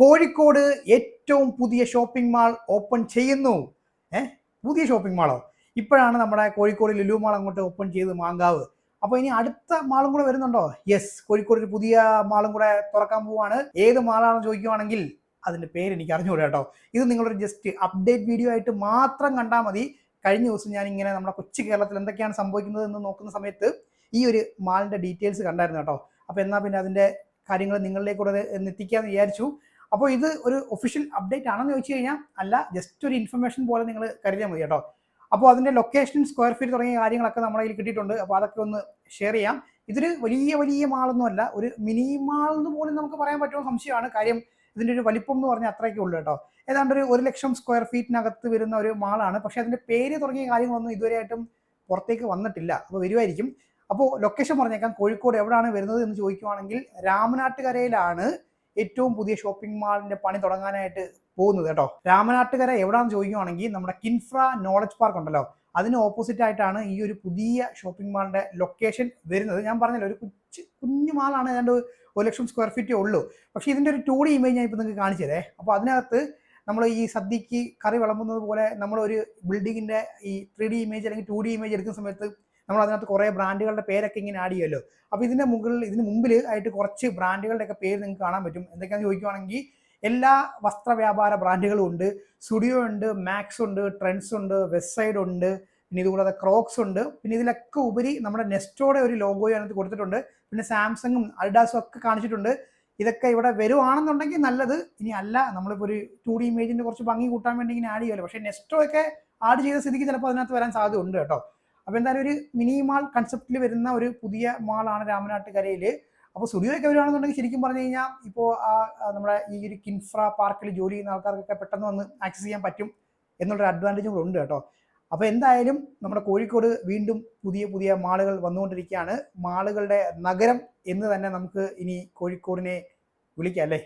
കോഴിക്കോട് ഏറ്റവും പുതിയ shopping mall open ചെയ്യുന്നു. ഏ? പുതിയ ഷോപ്പിംഗ് മാളോ ഇപ്പോഴാണ് നമ്മുടെ കോഴിക്കോട് ലുലു മാൾ അങ്ങോട്ട് ഓപ്പൺ ചെയ്ത് മാങ്കാവ്. അപ്പോൾ ഇനി അടുത്ത മാളും കൂടെ വരുന്നുണ്ടോ? യെസ് കോഴിക്കോട് ഒരു പുതിയ മാളും കൂടെ തുറക്കാൻ പോവാണ്. ഏത് മാളാണെന്ന് ചോദിക്കുവാണെങ്കിൽ അതിന്റെ പേര് എനിക്ക് അറിഞ്ഞുകൂടാ കേട്ടോ. ഇത് നിങ്ങളൊരു ജസ്റ്റ് അപ്ഡേറ്റ് വീഡിയോ ആയിട്ട് മാത്രം കണ്ടാൽ മതി. കഴിഞ്ഞ ദിവസം ഞാൻ ഇങ്ങനെ നമ്മുടെ കൊച്ചു കേരളത്തിൽ എന്തൊക്കെയാണ് സംഭവിക്കുന്നത് എന്ന് നോക്കുന്ന സമയത്ത് ഈ ഒരു മാളിന്റെ ഡീറ്റെയിൽസ് കണ്ടായിരുന്നു കേട്ടോ. അപ്പോൾ എന്നാൽ പിന്നെ അതിന്റെ കാര്യങ്ങൾ നിങ്ങളിലേക്ക് കൂടെ ഒന്ന് എത്തിക്കാന്ന് വിചാരിച്ചു. അപ്പോൾ ഇത് ഒരു ഒഫീഷ്യൽ അപ്ഡേറ്റ് ആണെന്ന് ചോദിച്ചു കഴിഞ്ഞാൽ അല്ല ജസ്റ്റ് ഒരു ഇൻഫർമേഷൻ പോലെ നിങ്ങൾ കരുതിയാൽ മതി കേട്ടോ. അപ്പോൾ അതിന്റെ ലൊക്കേഷൻ സ്ക്വയർ ഫീറ്റ് തുടങ്ങിയ കാര്യങ്ങളൊക്കെ നമ്മുടെ കയ്യിൽ കിട്ടിയിട്ടുണ്ട്. അപ്പോൾ അതൊക്കെ ഒന്ന് ഷെയർ ചെയ്യാം. ഇതൊരു വലിയ വലിയ മാളൊന്നും അല്ല ഒരു മിനി മാൾ എന്ന് പോലും നമുക്ക് പറയാൻ പറ്റുന്ന സംശയമാണ്. കാര്യം ഇതിന്റെ ഒരു വലിപ്പം എന്ന് പറഞ്ഞാൽ അത്രയൊക്കെ ഉള്ളൂ കേട്ടോ. ഏതാണ്ട് ഒരു ഒരു ലക്ഷം സ്ക്വയർ ഫീറ്റിനകത്ത് വരുന്ന ഒരു മാളാണ് പക്ഷേ അതിന്റെ പേര് തുടങ്ങിയ കാര്യങ്ങളൊന്നും ഇതുവരെയായിട്ടും പുറത്തേക്ക് വന്നിട്ടില്ല. അപ്പോൾ വരുമായിരിക്കും അപ്പോൾ ലൊക്കേഷൻ പറഞ്ഞേക്കാം. കോഴിക്കോട് എവിടെയാണ് വരുന്നത് എന്ന് ചോദിക്കുവാണെങ്കിൽ രാമനാട്ടുകരയിലാണ്. ഏറ്റവും പുതിയ ഷോപ്പിംഗ് മാളിന്റെ പണി തുടങ്ങാനായിട്ട് പോകുന്നത് കേട്ടോ. രാമനാട്ടുകര എവിടെയാണെന്ന് ചോദിക്കുവാണെങ്കിൽ നമ്മുടെ കിൻഫ്ര നോളജ് പാർക്ക് ഉണ്ടല്ലോ. അതിന് ഓപ്പോസിറ്റ് ആയിട്ടാണ് ഈ ഒരു പുതിയ ഷോപ്പിംഗ് മാളിന്റെ ലൊക്കേഷൻ വരുന്നത്. ഞാൻ പറഞ്ഞല്ലോ ഒരു കുഞ്ഞു കുഞ്ഞു മാളാണ് ഏതാണ്ട് ഒരു ലക്ഷം സ്ക്വയർ ഫീറ്റേ ഉള്ളൂ. പക്ഷേ ഇതിന്റെ ഒരു ടൂ ഡി ഇമേജ് ഞാൻ ഇപ്പോൾ നിങ്ങൾക്ക് കാണിച്ചു തരേ. അപ്പോൾ അതിനകത്ത് നമ്മൾ ഈ സദ്യക്ക് കറി വിളമ്പുന്നത് പോലെ നമ്മൾ ഒരു ബിൽഡിങ്ങിന്റെ ഈ ത്രീ ഡി ഇമേജ് അല്ലെങ്കിൽ ടു ഡി ഇമേജ് എടുക്കുന്ന സമയത്ത് നമ്മൾ അതിനകത്ത് കുറേ ബ്രാൻഡുകളുടെ പേരൊക്കെ ഇങ്ങനെ ആഡ് ചെയ്യുമല്ലോ അപ്പോൾ ഇതിന്റെ മുകളിൽ ഇതിന് മുമ്പിൽ ആയിട്ട് കുറച്ച് ബ്രാൻഡുകളുടെ ഒക്കെ പേര് നിങ്ങൾക്ക് കാണാൻ പറ്റും. എന്തൊക്കെയാണെന്ന് ചോദിക്കുവാണെങ്കിൽ എല്ലാ വസ്ത്ര വ്യാപാര ബ്രാൻഡുകളും ഉണ്ട്. സ്റ്റുഡിയോ ഉണ്ട് മാക്സ് ഉണ്ട് ട്രെൻഡ്സ് ഉണ്ട് വെബ്സൈഡ് സൈഡ് ഉണ്ട് പിന്നെ ഇതുകൂടാതെ ക്രോക്സ് ഉണ്ട്. പിന്നെ ഇതിലൊക്കെ ഉപരി നമ്മുടെ നെസ്റ്റോടെ ഒരു ലോഗോയും അതിനകത്ത് കൊടുത്തിട്ടുണ്ട്. പിന്നെ സാംസങ്ങും അൽഡാസും ഒക്കെ കാണിച്ചിട്ടുണ്ട്. ഇതൊക്കെ ഇവിടെ വരുവാണെന്നുണ്ടെങ്കിൽ നല്ലത്. ഇനി അല്ല നമ്മളിപ്പോൾ ഒരു ടു ഡി ഇമേജിന്റെ കുറച്ച് ഭംഗി കൂട്ടാൻ വേണ്ടി ഇങ്ങനെ ആഡ് ചെയ്യുമല്ലോ പക്ഷേ നെസ്റ്റോ ഒക്കെ ആഡ് ചെയ്ത സ്ഥിതിക്ക് ചിലപ്പോൾ അതിനകത്ത് വരാൻ സാധ്യത ഉണ്ട് കേട്ടോ. അപ്പോൾ എന്തായാലും ഒരു മിനി മാൾ കൺസെപ്റ്റിൽ വരുന്ന ഒരു പുതിയ മാളാണ് രാമനാട്ടുകരയിൽ അപ്പോൾ സ്റ്റുഡിയോ ഒക്കെ വരുവാണെന്നുണ്ടെങ്കിൽ ശരിക്കും പറഞ്ഞു കഴിഞ്ഞാൽ ഇപ്പോൾ നമ്മുടെ ഈ ഒരു കിൻഫ്ര പാർക്കിൽ ജോലി ചെയ്യുന്ന ആൾക്കാർക്കൊക്കെ പെട്ടെന്ന് വന്ന് ആക്സസ് ചെയ്യാൻ പറ്റും എന്നുള്ളൊരു അഡ്വാന്റേജും കൂടെ ഉണ്ട് കേട്ടോ. അപ്പോൾ എന്തായാലും നമ്മുടെ കോഴിക്കോട് വീണ്ടും പുതിയ പുതിയ മാളുകൾ വന്നുകൊണ്ടിരിക്കുകയാണ്. മാളുകളുടെ നഗരം എന്ന് തന്നെ നമുക്ക് ഇനി കോഴിക്കോടിനെ വിളിക്കാം അല്ലേ?